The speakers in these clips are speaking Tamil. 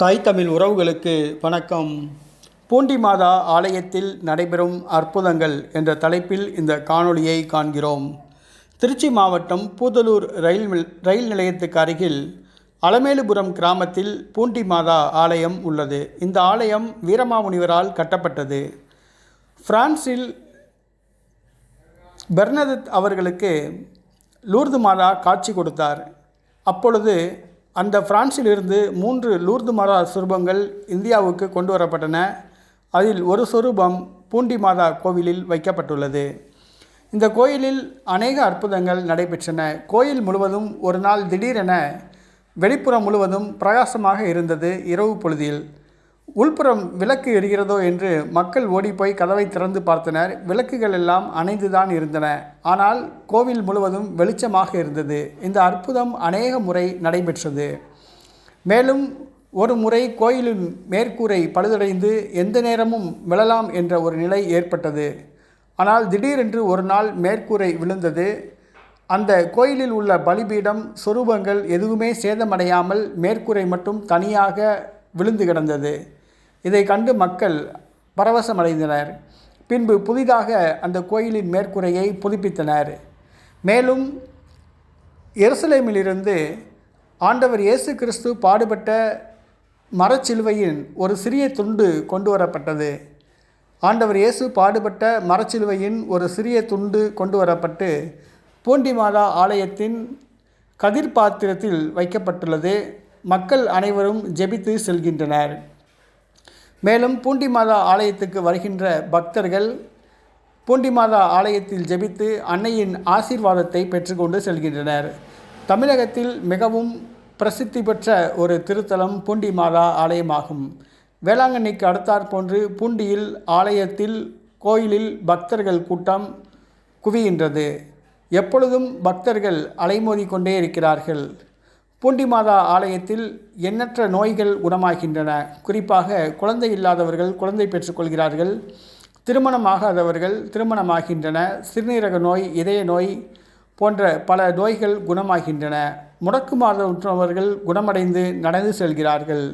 தாய் தமிழ் உறவுகளுக்கு வணக்கம். பூண்டி மாதா ஆலயத்தில் நடைபெறும் அற்புதங்கள் என்ற தலைப்பில் இந்த காணொளியை காண்கிறோம். திருச்சி மாவட்டம் பூதலூர் ரயில் ரயில் நிலையத்துக்கு அருகில் அலமேலுபுரம் கிராமத்தில் பூண்டி மாதா ஆலயம் உள்ளது. இந்த ஆலயம் வீரமாமுனிவரால் கட்டப்பட்டது. பிரான்சில் பெர்னதத் அவர்களுக்கு லூர்து மாதா காட்சி கொடுத்தார். அப்பொழுது அந்த பிரான்சிலிருந்து மூன்று லூர்து மாதா சுரூபங்கள் இந்தியாவுக்கு கொண்டு வரப்பட்டன. அதில் ஒரு சுரூபம் பூண்டி மாதா கோவிலில் வைக்கப்பட்டுள்ளது. இந்த கோயிலில் அநேக அற்புதங்கள் நடைபெற்றன. கோயில் முழுவதும் ஒரு நாள் திடீரென வெளிப்புறம் முழுவதும் பிரகாசமாக இருந்தது இரவு பொழுதில். உள்புறம் விளக்கு எரிகிறதோ என்று மக்கள் ஓடிப்போய் கதவை திறந்து பார்த்தனர். விளக்குகள் எல்லாம் அணைந்துதான் இருந்தன. ஆனால் கோவில் முழுவதும் வெளிச்சமாக இருந்தது. இந்த அற்புதம் அநேக முறை நடைபெற்றது. மேலும் ஒரு முறை கோயிலின் மேற்கூரை பழுதடைந்து எந்த நேரமும் விழலாம் என்ற ஒரு நிலை ஏற்பட்டது. ஆனால் திடீரென்று ஒரு நாள் மேற்கூரை விழுந்தது. அந்த கோயிலில் உள்ள பலிபீடம் சொரூபங்கள் எதுவுமே சேதமடையாமல் மேற்கூரை மட்டும் தனியாக விழுந்து கிடந்தது. இதை கண்டு மக்கள் பரவசமடைந்தனர். பின்பு புதிதாக அந்த கோயிலின் மேற்கூரையை புதுப்பித்தனர். மேலும் எருசலேமிலிருந்து ஆண்டவர் இயேசு கிறிஸ்து பாடுபட்ட மரச்சிலுவையின் ஒரு சிறிய துண்டு கொண்டு வரப்பட்டது ஆண்டவர் இயேசு பாடுபட்ட மரச்சிலுவையின் ஒரு சிறிய துண்டு கொண்டு வரப்பட்டு பூண்டி மாதா ஆலயத்தின் கதிர் பாத்திரத்தில் வைக்கப்பட்டுள்ளது. மக்கள் அனைவரும் ஜெபித்து செல்கின்றனர். மேலும் பூண்டி மாதா ஆலயத்துக்கு வருகின்ற பக்தர்கள் பூண்டி மாதா ஆலயத்தில் ஜெபித்து அன்னையின் ஆசீர்வாதத்தை பெற்றுக்கொண்டு செல்கின்றனர். தமிழகத்தில் மிகவும் பிரசித்தி பெற்ற ஒரு திருத்தலம் பூண்டி மாதா ஆலயமாகும். வேளாங்கண்ணிக்கு அடுத்தாற் போன்று பூண்டியில் ஆலயத்தில் கோயிலில் பக்தர்கள் கூட்டம் குவிகின்றது. எப்பொழுதும் பக்தர்கள் அலைமோதி கொண்டே இருக்கிறார்கள். பூண்டி மாதா ஆலயத்தில் எண்ணற்ற நோய்கள் குணமாகின்றன. குறிப்பாக குழந்தை இல்லாதவர்கள் குழந்தை பெற்றுக்கொள்கிறார்கள் திருமணமாகாதவர்கள் திருமணமாகின்றன. சிறுநீரக நோய் இதய நோய் போன்ற பல நோய்கள் குணமாகின்றன. முடக்குமாறவர்கள் குணமடைந்து நடந்து செல்கிறார்கள்.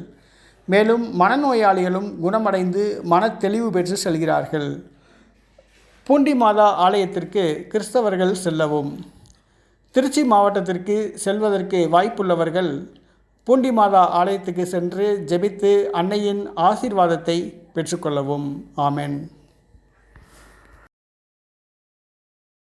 மேலும் மனநோயாளிகளும் குணமடைந்து மன தெளிவு பெற்று செல்கிறார்கள். பூண்டி மாதா ஆலயத்திற்கு கிறிஸ்தவர்கள் செல்லவும். திருச்சி மாவட்டத்திற்கு செல்வதற்கு வாய்ப்புள்ளவர்கள் பூண்டி மாதா ஆலயத்துக்கு சென்று ஜெபித்து அன்னையின் ஆசீர்வாதத்தை பெற்றுக்கொள்ளவும். ஆமென்.